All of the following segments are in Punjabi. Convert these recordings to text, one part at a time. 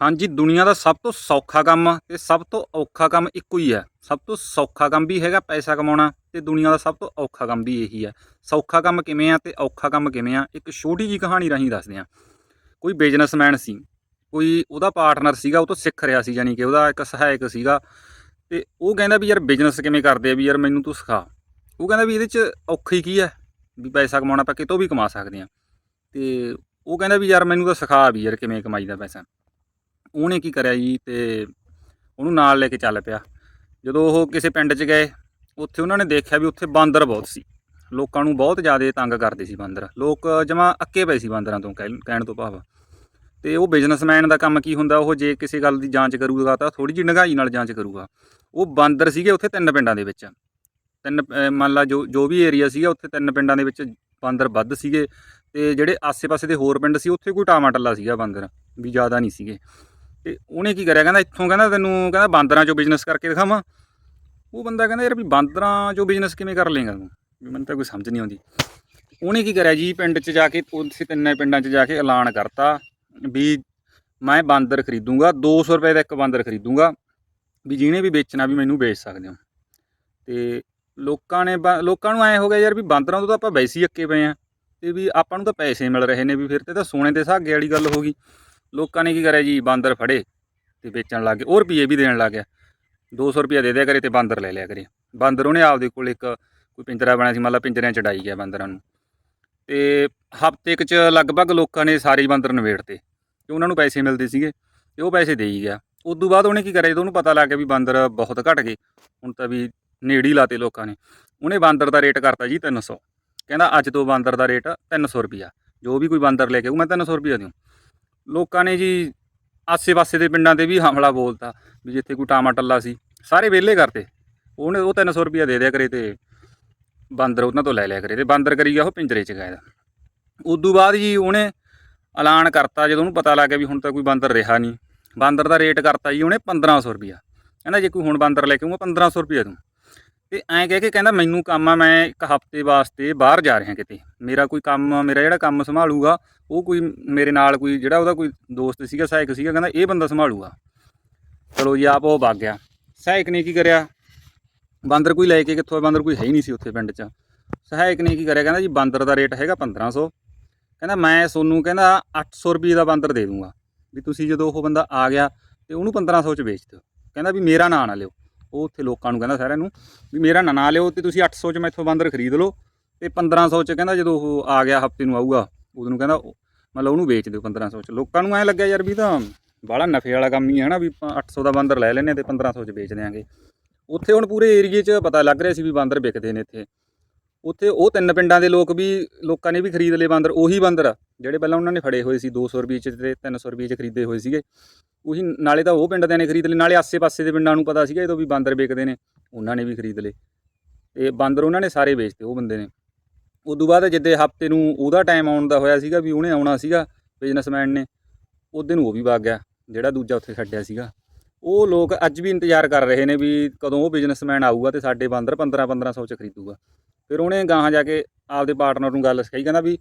ਹਾਂਜੀ, ਦੁਨੀਆ ਦਾ ਸਭ ਤੋਂ ਸੌਖਾ ਕੰਮ ਤੇ ਸਭ ਤੋਂ ਔਖਾ ਕੰਮ ਇੱਕੋ ਹੀ ਹੈ। ਸਭ ਤੋਂ ਸੌਖਾ ਕੰਮ ਵੀ ਹੈਗਾ ਪੈਸਾ ਕਮਾਉਣਾ ਤੇ ਦੁਨੀਆ ਦਾ ਸਭ ਤੋਂ ਔਖਾ ਕੰਮ ਵੀ ਇਹੀ ਹੈ। ਸੌਖਾ ਕੰਮ ਕਿਵੇਂ ਆ ਤੇ ਔਖਾ ਕੰਮ ਕਿਵੇਂ ਆ, ਇੱਕ ਛੋਟੀ ਜੀ ਕਹਾਣੀ ਰਾਹੀਂ ਦੱਸਦੇ ਆ ਕੋਈ ਬਿਜ਼ਨਸਮੈਨ ਸੀ, ਕੋਈ ਉਹਦਾ ਪਾਰਟਨਰ ਸੀਗਾ, ਉਹ ਤੋਂ ਸਿੱਖ ਰਿਹਾ ਸੀ ਯਾਨੀ ਕਿ ਉਹਦਾ ਇੱਕ ਸਹਾਇਕ ਸੀਗਾ ਤੇ ਉਹ ਕਹਿੰਦਾ ਵੀ ਯਾਰ ਬਿਜ਼ਨਸ ਕਿਵੇਂ ਕਰਦੇ ਆ ਵੀ ਯਾਰ ਮੈਨੂੰ ਤੂੰ ਸਿਖਾ। ਉਹ ਕਹਿੰਦਾ ਵੀ ਇਹਦੇ 'ਚ ਔਖੀ ਕੀ ਹੈ? ਵੀ ਪੈਸਾ ਕਮਾਉਣਾ ਆਪਾਂ ਕਿਤੋਂ ਵੀ ਕਮਾ ਸਕਦੇ ਆ ਤੇ ਉਹ ਕਹਿੰਦਾ ਵੀ ਯਾਰ ਮੈਨੂੰ ਤਾਂ ਸਿਖਾ ਵੀ ਯਾਰ ਕਿਵੇਂ ਕਮਾਈਦਾ ਪੈਸਾ। ਉਹਨੇ ਕੀ ਕਰਿਆ ਜੀ ਤੇ ਉਹਨੂੰ ਨਾਲ ਲੈ ਕੇ ਚੱਲ ਪਿਆ। ਜਦੋਂ ਉਹ ਕਿਸੇ ਪਿੰਡ 'ਚ ਗਏ, ਉੱਥੇ ਉਹਨਾਂ ਨੇ ਦੇਖਿਆ ਵੀ ਉੱਥੇ ਬਾਂਦਰ ਬਹੁਤ ਸੀ। ਲੋਕਾਂ ਨੂੰ ਬਹੁਤ ਜ਼ਿਆਦਾ ਤੰਗ ਕਰਦੇ ਸੀ ਬਾਂਦਰ। ਲੋਕ ਜਮਾ ਅੱਕੇ ਪਏ ਸੀ ਬਾਂਦਰਾਂ ਤੋਂ ਕਹਿ- ਕਹਿਣ ਤੋਂ ਭਾਵ। ਤੇ ਉਹ ਬਿਜ਼ਨਸਮੈਨ ਦਾ ਕੰਮ ਕੀ ਹੁੰਦਾ, ਉਹ ਜੇ ਕਿਸੇ ਗੱਲ ਦੀ ਜਾਂਚ ਕਰੂਗਾ ਤਾਂ ਥੋੜੀ ਜਿਹੀ ਡੂੰਘਾਈ ਨਾਲ ਜਾਂਚ ਕਰੂਗਾ। ਉਹ ਬਾਂਦਰ ਸੀਗੇ ਉੱਥੇ ਤਿੰਨ ਪਿੰਡਾਂ ਦੇ ਵਿੱਚ। ਤਿੰਨ ਮੰਨ ਲਾ ਜੋ ਜੋ ਵੀ ਏਰੀਆ ਸੀਗਾ, ਉੱਥੇ ਤਿੰਨ ਪਿੰਡਾਂ ਦੇ ਵਿੱਚ ਬਾਂਦਰ ਵੱਧ ਸੀਗੇ। ਤੇ ਜਿਹੜੇ ਆਸੇ-ਪਾਸੇ ਦੇ ਹੋਰ ਪਿੰਡ ਸੀ, ਉੱਥੇ ਕੋਈ ਟਾਮਾ ਟੱਲਾ ਸੀਗਾ ਬਾਂਦਰ, ਵੀ ਜ਼ਿਆਦਾ ਨਹੀਂ ਸੀਗੇ। ਤੇ ਉਹਨੇ ਕੀ ਕਰਿਆ? ਕਹਿੰਦਾ ਇੱਥੋਂ ਕਹਿੰਦਾ ਤੈਨੂੰ ਕਹਿੰਦਾ ਬਾਂਦਰਾਂ ਚੋਂ ਬਿਜ਼ਨਸ ਕਰਕੇ ਦਿਖਾਵਾਂ। ਉਹ ਬੰਦਾ ਕਹਿੰਦਾ ਯਾਰ ਵੀ ਬਾਂਦਰਾਂ ਚੋਂ ਬਿਜ਼ਨਸ ਕਿਵੇਂ ਕਰ ਲੇਗਾ ਤੂੰ? ਵੀ ਮੈਨੂੰ ਤਾਂ ਕੋਈ ਸਮਝ ਨਹੀਂ ਆਉਂਦੀ। ਉਹਨੇ ਕੀ ਕਰਿਆ? ਜੀ ਪਿੰਡ 'ਚ ਜਾ ਕੇ ਉੱਥੇ ਤਿੰਨੇ ਪਿੰਡਾਂ 'ਚ ਜਾ ਕੇ ਐਲਾਨ ਕਰਤਾ ਵੀ ਮੈਂ ਬਾਂਦਰ ਖਰੀਦੂੰਗਾ 200 ਰੁਪਏ ਦਾ ਇੱਕ ਬਾਂਦਰ ਖਰੀਦੂੰਗਾ, ਵੀ ਜਿਹਨੇ ਵੀ ਵੇਚਣਾ ਵੀ ਮੈਨੂੰ ਵੇਚ ਸਕਦੇ ਹੋ। ਤੇ ਲੋਕਾਂ ਨੇ ਬਾ- ਲੋਕਾਂ ਨੂੰ ਐ ਹੋ ਗਿਆ ਯਾਰ ਵੀ ਬਾਂਦਰਾਂ ਤੋਂ ਤਾਂ ਆਪਾਂ ਵੈਸੇ ਹੀ ਅੱਕੇ ਪਏ ਆ। ਤੇ ਵੀ ਆਪਾਂ ਨੂੰ ਤਾਂ ਪੈਸੇ ਮਿਲ ਰਹੇ ਨੇ ਵੀ ਫਿਰ ਤੇ ਤਾਂ ਸੋਨੇ ਦੇ ਸਾਗੇ ਵਾਲੀ ਗੱਲ ਹੋ ਗਈ। ਲੋਕਾਂ ਨੇ ਕੀ ਕਰਿਆ ਜੀ? ਬਾਂਦਰ ਫੜੇ ਤੇ ਵੇਚਣ ਲੱਗ ਗਏ। ਉਹ ਰੁਪਏ ਵੀ ਦੇਣ ਲੱਗ ਗਿਆ। 200 ਰੁਪਏ ਦੇ ਦਿਆ ਕਰੇ ਤੇ ਬਾਂਦਰ ਲੈ ਲਿਆ ਕਰੇ। ਬਾਂਦਰ ਉਹਨੇ ਆਪਦੇ ਕੋਲ ਇੱਕ ਕੋਈ ਪਿੰਜਰਾ ਬਣਿਆ ਸੀ, ਮੰਨ ਲਾ ਪਿੰਜਰਿਆਂ ਚ ਗਿਆ ਬਾਂਦਰਾਂ ਨੂੰ। ਤੇ ਹਫ਼ਤੇ ਕੁ ਚ ਲਗਭਗ ਲੋਕਾਂ ਨੇ ਸਾਰੇ ਬਾਂਦਰ ਨਵੇੜਤੇ ਤੇ ਉਹਨਾਂ ਨੂੰ ਪੈਸੇ ਮਿਲਦੇ ਸੀਗੇ ਤੇ ਉਹ ਪੈਸੇ ਦੇ ਹੀ ਗਿਆ। ਉਸ ਤੋਂ ਬਾਅਦ ਉਹਨੇ ਕੀ ਕਰਿਆ, ਜਦੋਂ ਉਹਨੂੰ ਪਤਾ ਲੱਗ ਗਿਆ ਵੀ ਬਾਂਦਰ ਬਹੁਤ ਘਟ ਗਏ, ਹੁਣ ਤਾਂ ਵੀ ਨੇੜੀ ਲਾਤੇ ਲੋਕਾਂ ਨੇ, ਉਹਨੇ ਬਾਂਦਰ ਦਾ ਰੇਟ ਕਰਤਾ ਜੀ 300 ਕਹਿੰਦਾ ਅੱਜ ਤੋਂ ਬਾਂਦਰ ਦਾ ਰੇਟ 300 ਰੁਪਿਆ ਜੋ ਵੀ ਕੋਈ ਬਾਂਦਰ ਲੈ ਕੇ ਆਊ, ਮੈਂ 300 ਰੁਪਿਆ ਦਿਉ। ਲੋਕਾਂ ਨੇ ਜੀ ਆਸੇ-ਪਾਸੇ ਦੇ ਪਿੰਡਾਂ ਤੇ ਵੀ ਹਮਲਾ ਬੋਲਤਾ ਵੀ ਜਿੱਥੇ ਕੋਈ ਟਾਮਾ ਟੱਲਾ ਸੀ। ਸਾਰੇ ਵਿਹਲੇ ਕਰਤੇ। ਉਹਨੇ ਉਹ 300 ਰੁਪਿਆ ਦੇ ਦਿਆ ਕਰੇ ਤੇ ਬਾਂਦਰ ਉਹਨਾਂ ਤੋਂ ਲੈ ਲਿਆ ਕਰੇ ਤੇ ਬਾਂਦਰ ਕਰੀ ਗਿਆ ਉਹ ਪਿੰਜਰੇ 'ਚ ਗਾਇਦਾ ਉਦੋਂ ਬਾਅਦ ਜੀ ਉਹਨੇ ਐਲਾਨ ਕਰਤਾ ਜਦੋਂ ਉਹਨੂੰ ਪਤਾ ਲੱਗ ਗਿਆ ਵੀ ਹੁਣ ਤਾਂ ਕੋਈ ਬਾਂਦਰ ਰਿਹਾ ਨਹੀਂ। ਬਾਂਦਰ ਦਾ ਰੇਟ ਕਰਤਾ ਜੀ ਉਹਨੇ 1500 ਰੁਪਿਆ ਕਹਿੰਦਾ ਜੇ ਕੋਈ ਹੁਣ ਬਾਂਦਰ ਲੈ ਕੇ ਆਊਗਾ 1500 ਰੁਪਿਆ ਦੂੰ ਤੇ ਐਂ ਕਹਿ ਕੇ ਕਹਿੰਦਾ, ਮੈਨੂੰ ਕੰਮ ਆ, ਮੈਂ ਇੱਕ ਹਫ਼ਤੇ ਵਾਸਤੇ ਬਾਹਰ ਜਾ ਰਿਹਾ ਕਿਤੇ। ਮੇਰਾ ਕੋਈ ਕੰਮ, ਮੇਰਾ ਜਿਹੜਾ ਕੰਮ ਸੰਭਾਲੂਗਾ, ਉਹ ਕੋਈ ਮੇਰੇ ਨਾਲ ਕੋਈ ਜਿਹੜਾ ਉਹਦਾ ਕੋਈ ਦੋਸਤ ਸੀਗਾ, ਸਹਾਇਕ ਸੀਗਾ, ਕਹਿੰਦਾ, ਇਹ ਬੰਦਾ ਸੰਭਾਲੂਗਾ। ਚਲੋ ਜੀ, ਆਪ ਉਹ ਵਗ ਗਿਆ। ਸਹਾਇਕ ਨੇ ਕੀ ਕਰਿਆ? ਬਾਂਦਰ ਕੋਈ ਲੈ ਕੇ ਕਿੱਥੋਂ ਬਾਂਦਰ ਕੋਈ ਹੈ ਹੀ ਨਹੀਂ ਸੀ ਉੱਥੇ ਪਿੰਡ 'ਚ। ਸਹਾਇਕ ਨੇ ਕੀ ਕਰਿਆ? ਕਹਿੰਦਾ ਜੀ, ਬਾਂਦਰ ਦਾ ਰੇਟ ਹੈਗਾ 1500 ਕਹਿੰਦਾ, ਮੈਂ ਸੋਨੂੰ ਕਹਿੰਦਾ 800 ਰੁਪਏ ਦਾ ਬਾਂਦਰ ਦੇ ਦੂੰਗਾ। ਵੀ ਤੁਸੀਂ ਜਦੋਂ ਉਹ ਬੰਦਾ ਆ ਗਿਆ, ਤੇ ਉਹਨੂੰ 1500 ਚ ਵੇਚ ਦਿਓ। ਕਹਿੰਦਾ ਵੀ ਮੇਰਾ ਨਾਂ ਨਾ ਲਿਓ। ਉਹ ਉੱਥੇ ਲੋਕਾਂ ਨੂੰ ਕਹਿੰਦਾ ਸਾਰਿਆਂ ਨੂੰ ਵੀ ਮੇਰਾ ਨਾਂ ਨਾ ਲਿਓ ਤੇ ਤੁਸੀਂ 800 ਚ ਮੈਥੋਂ ਬਾਂਦਰ ਖਰੀਦ ਲਓ ਤੇ 1500 ਚ ਕਹਿੰਦਾ ਜਦੋਂ ਉਹ ਆ ਗਿਆ ਹਫ਼ਤੇ ਨੂੰ ਆਊਗਾ ਉਦੋਂ ਨੂੰ ਕਹਿੰਦਾ ਮਤਲਬ ਉਹਨੂੰ ਵੇਚ ਦਿਓ 1500 ਚ। ਲੋਕਾਂ ਨੂੰ ਐ ਲੱਗਿਆ ਯਾਰ ਵੀ ਤਾਂ ਬਾਹਲਾ ਨਫੇ ਵਾਲਾ ਕੰਮ ਹੀ ਹੈ ਨਾ ਵੀ ਆਪਾਂ 800 ਦਾ ਬਾਂਦਰ ਲੈ ਲੈਨੇ ਤੇ 1500 ਚ ਵੇਚ ਦਿਆਂਗੇ। ਉੱਥੇ ਹੁਣ ਪੂਰੇ ਏਰੀਏ 'ਚ ਪਤਾ ਲੱਗ ਰਿਹਾ ਸੀ ਵੀ ਬਾਂਦਰ ਵਿਕਦੇ ਨੇ ਇੱਥੇ। ਉੱਥੇ ਉਹ ਤਿੰਨ ਪਿੰਡਾਂ ਦੇ ਲੋਕ ਵੀ ਲੋਕਾਂ ਨੇ ਵੀ ਖਰੀਦ ਲਏ ਬਾਂਦਰ, ਉਹੀ ਬਾਂਦਰ ਜਿਹੜੇ ਪਹਿਲਾਂ ਉਹਨਾਂ ਨੇ ਫੜੇ ਹੋਏ ਸੀ 200 ਰੁਪਏ 'ਚ ਤੇ 300 ਰੁਪਏ 'ਚ ਖਰੀਦੇ ਹੋਏ ਸੀਗੇ। ਉਹੀ ਨਾਲੇ ਤਾਂ ਉਹ ਪਿੰਡ ਦੇ ਨੇ ਖਰੀਦ ਲਏ, ਨਾਲੇ ਆਸੇ-ਪਾਸੇ ਦੇ ਪਿੰਡਾਂ ਨੂੰ ਪਤਾ ਸੀਗਾ ਜਦੋਂ ਵੀ ਬਾਂਦਰ ਵਿਕਦੇ ਨੇ, ਉਹਨਾਂ ਨੇ ਵੀ ਖਰੀਦ ਲਏ। ਤੇ ਬਾਂਦਰ ਉਹਨਾਂ ਨੇ ਸਾਰੇ ਵੇਚਤੇ, ਉਹ ਬੰਦੇ ਨੇ। ਉਦੋਂ ਬਾਅਦ ਜਿੱਦੇ ਹਫ਼ਤੇ ਨੂੰ ਉਹਦਾ ਟਾਈਮ ਆਉਣ ਦਾ ਹੋਇਆ ਸੀਗਾ ਵੀ ਉਹਨੇ ਆਉਣਾ ਸੀਗਾ ਬਿਜ਼ਨਸਮੈਨ ਨੇ ਉਹਦੇ ਨੂੰ ਉਹ ਵੀ ਵਗ ਗਿਆ, ਜਿਹੜਾ ਦੂਜਾ ਉੱਥੇ ਛੱਡਿਆ ਸੀਗਾ। ਉਹ ਲੋਕ ਅੱਜ ਵੀ ਇੰਤਜ਼ਾਰ ਕਰ ਰਹੇ ਨੇ ਵੀ ਕਦੋਂ ਉਹ ਬਿਜ਼ਨਸਮੈਨ ਆਊਗਾ ਤੇ ਸਾਡੇ ਬਾਂਦਰ 15 1500 ਚ ਖਰੀਦੂਗਾ। ਫਿਰ ਉਹਨੇ ਗਾਹਾਂ ਜਾ ਕੇ ਆਪਦੇ ਪਾਰਟਨਰ ਨੂੰ ਗੱਲ ਸਿਖਾਈ, ਕਹਿੰਦਾ ਵੀ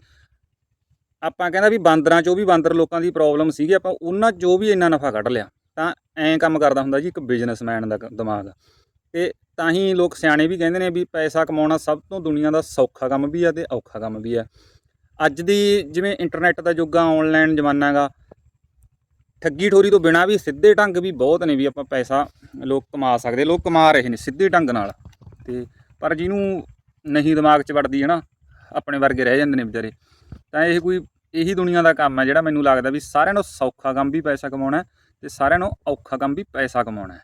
ਆਪਾਂ ਕਹਿੰਦਾ ਵੀ ਬਾਂਦਰਾਂ ਚੋਂ ਵੀ ਬਾਂਦਰ ਲੋਕਾਂ ਦੀ ਪ੍ਰੋਬਲਮ ਸੀਗੀ, ਆਪਾਂ ਉਹਨਾਂ ਚੋਂ ਵੀ ਇੰਨਾ ਨਫਾ ਕੱਢ ਲਿਆ, ਤਾਂ ਐਂ ਕੰਮ ਕਰਦਾ ਹੁੰਦਾ ਜੀ ਇੱਕ ਬਿਜ਼ਨਸਮੈਨ ਦਾ ਦਿਮਾਗ। ਤੇ ਤਾਂ ਹੀ ਲੋਕ ਸਿਆਣੇ ਵੀ ਕਹਿੰਦੇ ਨੇ ਵੀ ਪੈਸਾ ਕਮਾਉਣਾ ਸਭ ਤੋਂ ਦੁਨੀਆ ਦਾ ਸੌਖਾ ਕੰਮ ਵੀ ਆ ਤੇ ਔਖਾ ਕੰਮ ਵੀ ਆ। ਅੱਜ ਦੀ ਜਿਵੇਂ ਇੰਟਰਨੈਟ ਦਾ ਯੁੱਗ ਆ ਆਨਲਾਈਨ ਜ਼ਮਾਨਾ ਗਾ, ਠੱਗੀ ਠੋਰੀ ਤੋਂ ਬਿਨਾ ਵੀ ਸਿੱਧੇ ਢੰਗ ਵੀ ਬਹੁਤ ਨੇ ਵੀ ਆਪਾਂ ਪੈਸਾ ਲੋਕ ਕਮਾ ਸਕਦੇ, ਲੋਕ ਕਮਾ ਰਹੇ ਨੇ ਸਿੱਧੇ ਢੰਗ ਨਾਲ। ਤੇ ਪਰ ਜਿਹਨੂੰ ਨਹੀਂ ਦਿਮਾਗ 'ਚ ਵੜਦੀ ਹੈ ਨਾ, ਆਪਣੇ ਵਰਗੇ ਰਹਿ ਜਾਂਦੇ ਨੇ ਵਿਚਾਰੇ, ਤਾਂ ਇਹ ਕੋਈ ਇਹੀ ਦੁਨੀਆ ਦਾ ਕੰਮ ਹੈ ਜਿਹੜਾ ਮੈਨੂੰ ਲੱਗਦਾ ਵੀ ਸਾਰਿਆਂ ਨੂੰ ਸੌਖਾ ਕੰਮ ਵੀ ਪੈਸਾ ਕਮਾਉਣਾ ਹੈ ਤੇ ਸਾਰਿਆਂ ਨੂੰ ਔਖਾ ਕੰਮ ਵੀ ਪੈਸਾ ਕਮਾਉਣਾ